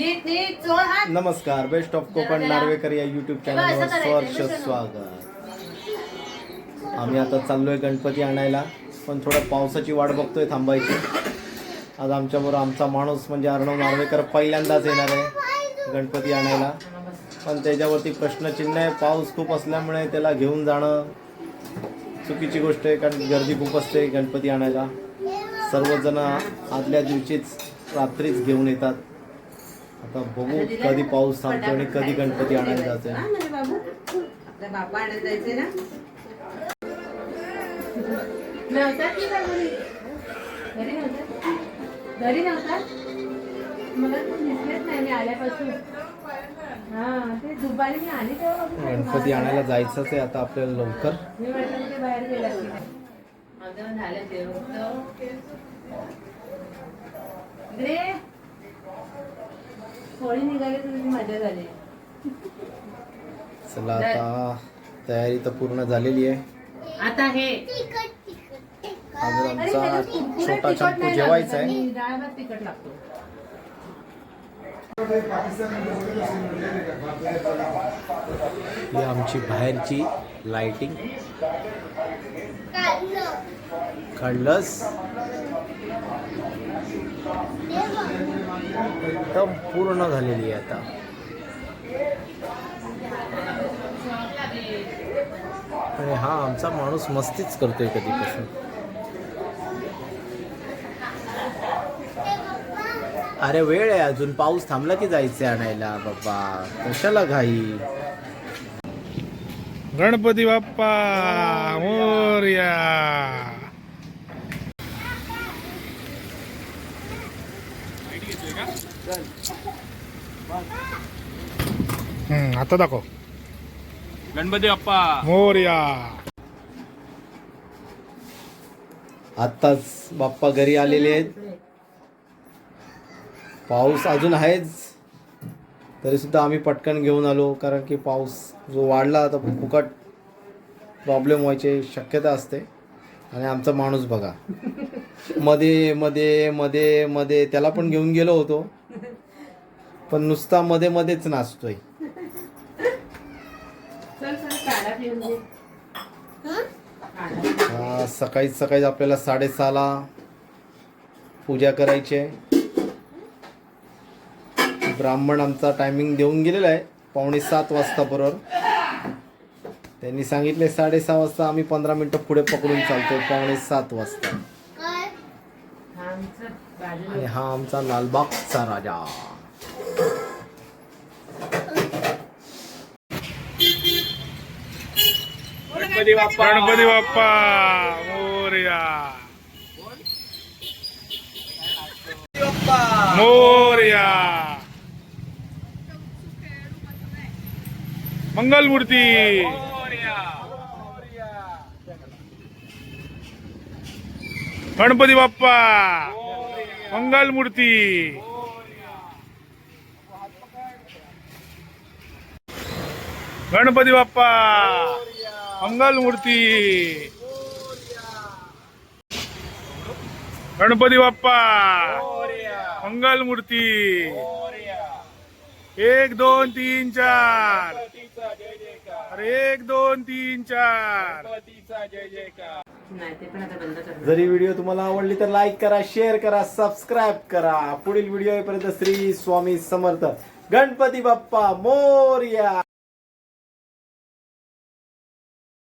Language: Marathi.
नीट नीट चोळ हात. नमस्कार बेस्ट ऑफ कोकण नार्वेकर या युट्यूब चॅनलवर सहर्ष बसून. स्वागत. आम्ही आता चाललोय गणपती आणायला पण थोडं पावसाची वाट बघतोय थांबायची. आज आमच्याबरोबर आमचा माणूस म्हणजे अर्णव नार्वेकर पहिल्यांदाच येणार आहे गणपती आणायला. पण त्याच्यावरती प्रश्नचिन्ह आहे पाऊस खूप असल्यामुळे त्याला घेऊन जाणं चुकीची गोष्ट आहे कारण गर्दी खूप असते गणपती आणायला. सर्वजण आदल्या दिवशीच रात्रीच घेऊन येतात. आता बघू कधी पाऊस थांबतो आणि कधी गणपती आणायला जातोय. हा, म्हणजे बाबू आपल्या बापा आणायला जायचे ना? घरी नव्हतात मला दिसलेच नाही मी आल्यापासून. हा गणपती. आणायला जायचंच आहे आता आपल्याला लवकर. बाहेर गेला झालं होळी निघाली तुझी मजा झाली. चला आता तयारी तर पूर्ण झालेली आहे. आता हे अजून आमचा छोटा चंपू नाही जेवायचा आहे. आणि डाळ भात तिखट लागतो. ही आमची बाहेरची लाइटिंग काढलंस? एकदम पूर्ण झालेली आहे आता. आणि हा आमचा माणूस मस्तीच करतोय कधीपासून. अरे वेळ आहे अजून पाऊस थांबला की जायचं आणायला? बाबा कशाला घाई? गणपती बाप्पा मोर्या! हम्म, आता दाखव. गणपती बाप्पा. मोर्या. आत्ताच बाप्पा घरी आलेले आहेत. पाऊस अजून आहेच. तरी सुद्धा आम्ही पटकन घेऊन आलो कारण की पाऊस जो वाढला तर फुकट प्रॉब्लेम व्हायची शक्यता असते. आणि आमचा माणूस बघा. मध्ये मध्ये मध्ये मध्ये. त्याला पण घेऊन गेलो होतो. पण नुसता मध्ये मध्येच नाचतोय. सकाळी सकाळी आपल्याला साडेसहाला पूजा करायची आहे. ब्राह्मण आमचा टायमिंग देऊन गेलेला आहे. पावणे सात वाजता बरोबर. त्यांनी सांगितले साडेसहा वाजता आम्ही पंधरा मिनटं पुढे पकडून चालतोय. पावणे सात वाजता. आणि हा आमचा लालबागचा राजा. गणपती बाप्पा. गणपती बाप्पा. मोर्या मोर्या मंगलमूर्ती. गणपती बाप्पा मंगलमूर्ती गणपती बाप्पा मंगल मूर्ती. गणपती बाप्पा मंगलमूर्ती एक दोन तीन चार. अरे एक दोन तीन चार. नाही ते पण आता बंद जरी व्हिडिओ तुम्हाला आवडली तर लाईक करा शेअर करा सबस्क्राईब करा. पुढील व्हिडिओ येईपर्यंत श्री स्वामी समर्थ. गणपती बाप्पा मोर्या!